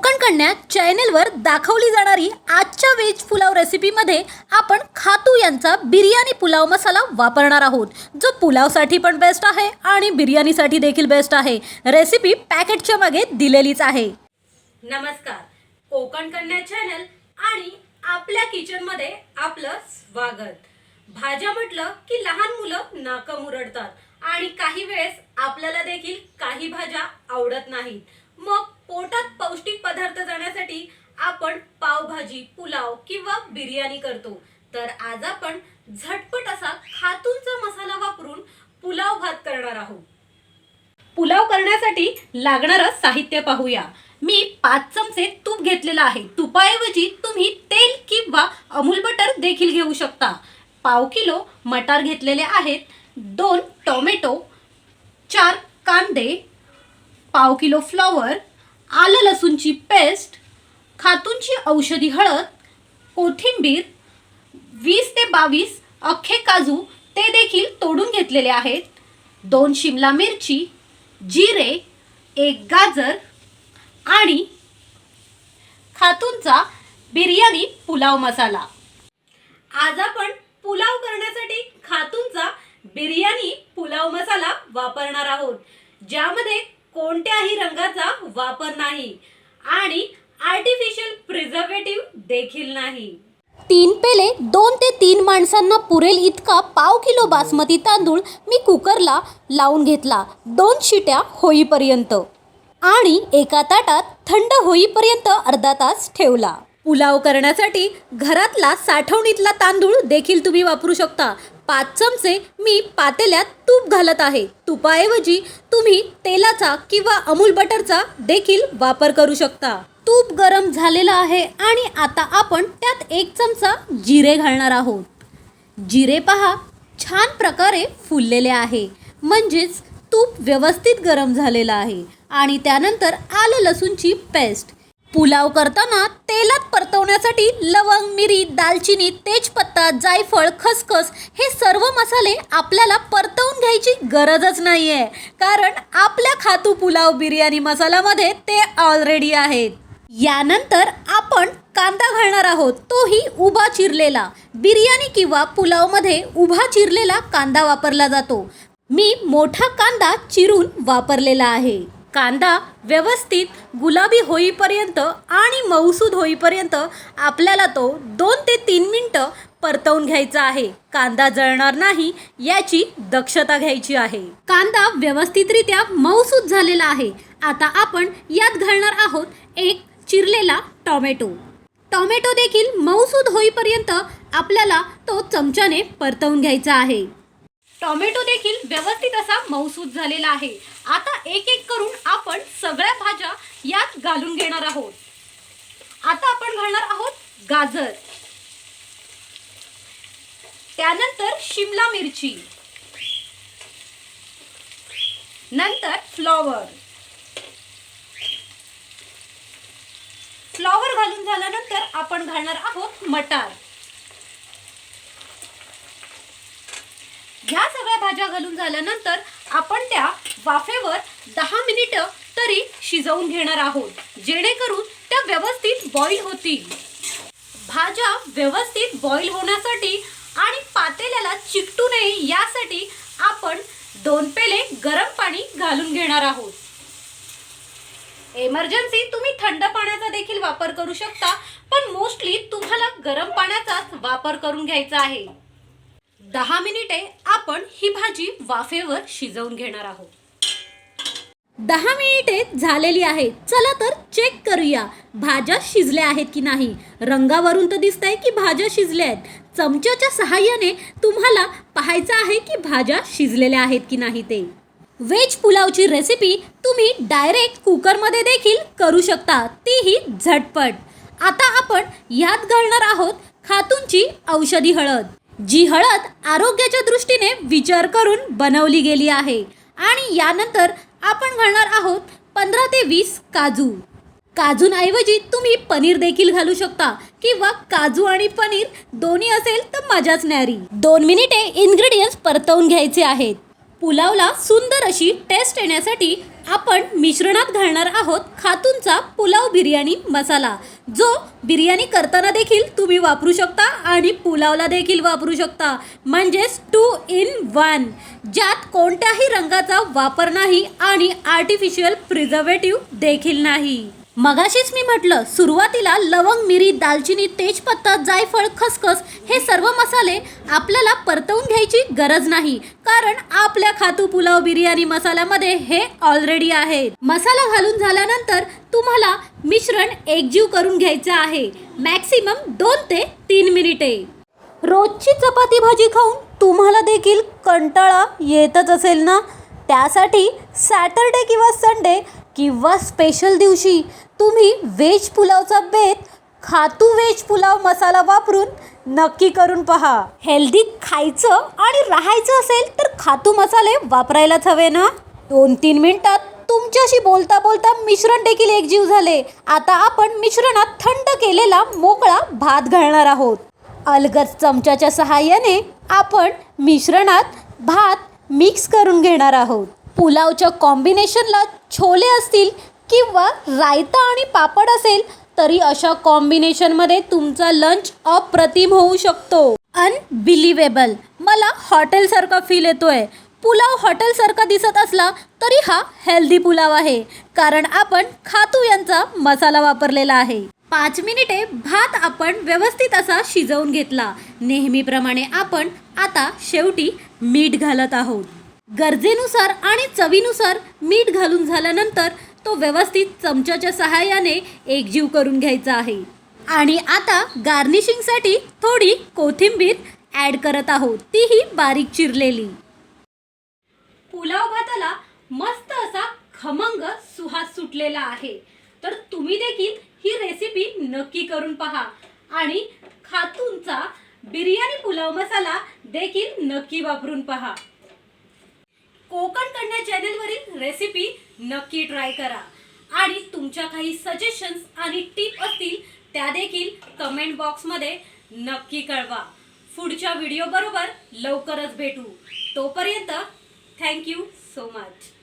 कोकण कन्या चॅनेलवर दाखवली जाणारी आजच्या व्हेज पुलाव रेसिपीमध्ये आपण खातू यांचा बिर्याणी पुलाव मसाला वापरणार आहोत. जो पुलावसाठी पण बेस्ट आहे आणि बिर्याणीसाठी देखील बेस्ट आहे. रेसिपी पॅकेटच्या मागे दिलेलीच आहे. नमस्कार. कोकण कन्या चॅनल आणि आपल्या किचनमध्ये आपलं स्वागत. भाज्या म्हटलं की लहान मुलं नाकं मुरडतात आणि काही वेळेस आपल्याला देखील काही भाज्या आवडत नाहीत. मग पोटात पौष्टिक पदार्थ जाण्यासाठी आपण पावभाजी पुलाव किंवा बिर्याणी करतो. तर आज आपण झटपट असा खातूनचा मसाला वापरून पुलाव भात करणार आहोत. पुलाव करण्यासाठी लागणारं साहित्य पाहूया. मी पाच चमचे तूप घेतलेलं आहे. तुपाऐवजी तुम्ही तेल किंवा अमूल बटर देखील घेऊ शकता. पाव किलो मटार घेतलेले आहेत. दोन टोमॅटो चार कांदे पाव किलो फ्लॉवर आलं लसूणची पेस्ट खातूनची औषधी हळद कोथिंबीर वीस ते बावीस अख्खे काजू ते देखील तोडून घेतलेले आहेत. दोन शिमला मिरची जिरे एक गाजर आणि खातूनचा बिर्याणी पुलाव मसाला. आज आपण पुलाव करण्यासाठी खातूनचा बिर्याणी पुलाव मसाला वापरणार आहोत. ज्यामध्ये कोणत्याही रंगाचा वापर नाही आणि आर्टिफिशियल प्रिझर्वेटिव्ह देखील नाही. तीन पेले दोन ते तीन माणसांना पुरेल इतका पाव किलो बासमती तांदूळ मी कुकरला लावून घेतला. दोन शिट्या होईपर्यंत. आणि एका ताटात थंड होईपर्यंत अर्धा तास ठेवला. पुलाव करण्यासाठी घरातला साठवणीतला तांदूळ देखील तुम्ही वापरू शकता. पाच चमचे मी पातेल्यात तूप घालत आहे. तुपाऐवजी तुम्ही तेलाचा किंवा अमूल बटरचा देखील वापर करू शकता. तूप गरम झालेलं आहे आणि आता आपण त्यात एक चमचा जिरे घालणार आहोत. जिरे पहा छान प्रकारे फुललेले आहे. म्हणजेच तूप व्यवस्थित गरम झालेलं आहे आणि त्यानंतर आलं लसूणची पेस्ट. पुलाव करताना तेलात परतवण्यासाठी लवंग मिरी दालचिनी तेजपत्ता जायफळ खसखस हे सर्व मसाले आपल्याला परतवून घ्यायची गरजच नाही आहे कारण आपल्या खातू पुलाव बिर्याणी मसाल्यामध्ये ते ऑलरेडी आहेत. यानंतर आपण कांदा घालणार आहोत. तोही उभा चिरलेला. बिर्याणी किंवा पुलावमध्ये उभा चिरलेला कांदा वापरला जातो. मी मोठा कांदा चिरून वापरलेला आहे. कांदा व्यवस्थित गुलाबी होईपर्यंत आणि मऊसूद होईपर्यंत आपल्याला तो दोन ते तीन मिनटं परतवून घ्यायचा आहे. कांदा जळणार नाही याची दक्षता घ्यायची आहे. कांदा व्यवस्थितरित्या मऊसूद झालेला आहे. आता आपण यात घालणार आहोत एक चिरलेला टॉमॅटो. टॉमॅटो देखील मऊसूद होईपर्यंत आपल्याला तो चमच्याने परतवून घ्यायचा आहे. टोमॅटो देखील व्यवस्थित असा मऊसूद झालेला आहे. आता एक एक करून आपण सगळ्या भाज्या यात घालून घेणार आहोत. आता आपण घालणार आहोत गाजर. त्यानंतर शिमला मिरची. नंतर फ्लॉवर. फ्लॉवर घालून झाल्यानंतर आपण घालणार आहोत मटार ह्या सगळ्या भाज्या घालून झाल्यानंतर आपण त्या वाफेवर दहा मिनिटं तरी शिजवून घेणार आहोत. जेणेकरून त्या व्यवस्थित बॉईल होतील. भाज्या व्यवस्थित बॉईल होण्यासाठी आणि पातेल्याला चिकटू नये यासाठी आपण दोन पेले गरम पाणी घालून घेणार आहोत. एमर्जन्सी तुम्ही थंड पाण्याचा देखील वापर करू शकता पण मोस्टली तुम्हाला गरम पाण्याचाच वापर करून घ्यायचा आहे. दहा मिनिटे आपण ही भाजी वाफेवर शिजवून घेणार आहोत. दहा मिनिटे झालेली आहेत चला तर चेक करूया भाज्या शिजल्या आहेत की नाही. रंगावरून तर दिसतंय की भाज्या शिजल्या आहेत. चमच्याच्या सहाय्याने तुम्हाला पाहायचं आहे की भाज्या शिजलेल्या आहेत की नाही ते. व्हेज पुलावची रेसिपी तुम्ही डायरेक्ट कुकरमध्ये देखील करू शकता. तीही झटपट. आता आपण यात घालणार आहोत खातूनची औषधी हळद. जी हळद आरोग्याच्या दृष्टीने विचार करून बनवली गेली आहे. आणि यानंतर आपण घालणार आहोत पंधरा ते वीस काजू. काजूंऐवजी तुम्ही पनीर देखील घालू शकता किंवा काजू आणि पनीर दोन्ही असेल तर मजाच न्यारी. दोन मिनिटे इन्ग्रेडियंट्स परतवून घ्यायचे आहेत. पुलावला सुंदर अशी टेस्ट येण्यासाठी आपण मिश्रणात घालणार आहोत खातूनचा पुलाव बिर्याणी मसाला जो बिर्याणी करताना देखील तुम्ही वापरू शकता आणि पुलावला देखील वापरू शकता. म्हणजेच टू इन वन ज्यात कोणत्याही रंगाचा वापर नाही आणि आर्टिफिशियल प्रिझर्वेटिव्ह देखील नाही. मगाशीच मी म्हटलं सुरुवातीला लवंग मिरी दालचिनी तेजपत्ता जायफळ खसखस हे सर्व मसाले आपल्याला परतवून घ्यायची गरज नाही. कारण आपल्या खातू पुलाव बिर्याणी मसाल्यामध्ये हे ऑलरेडी आहेत. मसाला घालून झाल्यानंतर तुम्हाला मिश्रण एकजीव करून घ्यायचं आहे. मॅक्सिमम दोन ते तीन मिनिटे. रोजची चपाती भाजी खाऊन तुम्हाला देखील कंटाळा येतच असेल ना? त्यासाठी सॅटरडे किंवा संडे किंवा स्पेशल दिवशी तुम्ही व्हेज पुलावचा बेत खातू व्हेज पुलाव मसाला वापरून नक्की करून पहा. हेल्दी खायचं आणि राहायचं असेल तर खातू मसाले वापरायलाच हवे ना? दोन तीन मिनिटात तुमच्याशी बोलता बोलता मिश्रण देखील एकजीव झाले. आता आपण मिश्रणात थंड केलेला मोकळा भात घालणार आहोत. अलगद चमच्याच्या सहाय्याने आपण मिश्रणात भात मिक्स करून घेणार आहोत. पुलावच्या कॉम्बिनेशनला छोले असतील किंवा रायता आणि पापड असेल तरी अशा कॉम्बिनेशनमध्ये तुमचा लंच अप्रतिम होऊ शकतो. अनबिलिव्हेबल मला हॉटेलसारखा फील येतोय. पुलाव हॉटेलसारखा दिसत असला तरी हा हेल्दी पुलाव आहे. कारण आपण खातू यांचा मसाला वापरलेला आहे. पाच मिनिटे भात आपण व्यवस्थित असा शिजवून घेतला. नेहमीप्रमाणे आपण आता शेवटी मीठ घालत आहोत. गरजेनुसार आणि चवीनुसार मीठ घालून झाल्यानंतर तो व्यवस्थित चमच्याच्या सहाय्याने एकजीव करून घ्यायचा आहे. आणि आता गार्निशिंगसाठी थोडी कोथिंबीर ॲड करत आहोत. तीही बारीक चिरलेली. पुलाव भाताला मस्त असा खमंग सुहास सुटलेला आहे. तर तुम्ही देखील ही रेसिपी नक्की करून पहा. आणि खातूनचा बिर्याणी पुलाव मसाला देखील नक्की वापरून पहा. कोकण कन्या चॅनलवरील रेसिपी नक्की ट्राय करा. आणि तुमच्या काही सजेशन्स आणि टिप असतील त्या देखील कमेंट बॉक्समध्ये नक्की कळवा. पुढच्या व्हिडिओबरोबर लवकरच भेटू. तोपर्यंत थँक्यू सो मच